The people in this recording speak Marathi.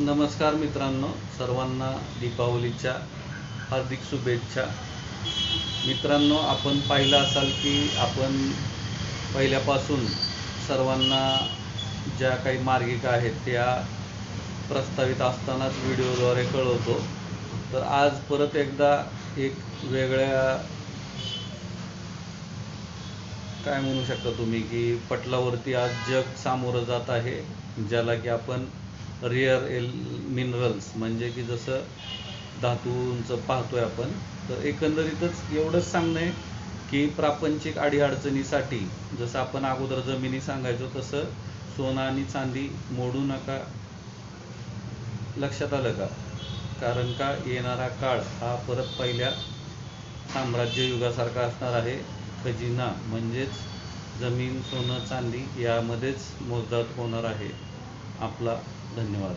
नमस्कार मित्रांनो सर्वांना दीपावलीच्या हार्दिक शुभेच्छा. मित्रांनो आपण पाहिलं असाल की आपण पहिल्यापासून सर्वांना ज्या काही मार्गिका आहेत त्या प्रस्तावित असतानाच व्हिडिओद्वारे कळवतो. तर आज परत एकदा एक वेगळ्या काय म्हणू शकता तुम्ही की पटलावरती आज जग सामोरं जात आहे ज्याला की आपण रिअर एल मिनरल्स म्हणजे की जसं धातूंचं पाहतोय आपण तर एकंदरीतच एवढंच सांगणं आहे की प्रापंचिक अडीअडचणीसाठी जसं आपण अगोदर जमिनी सांगायचो तसं सोनं आणि चांदी मोडू नका. लक्षात आलं का? कारण का? येणारा काळ हा परत पहिल्या साम्राज्य युगासारखा असणार आहे. खजिना म्हणजेच जमीन सोनं चांदी यामध्येच मोजदाद होणार आहे. आपला धन्यवाद.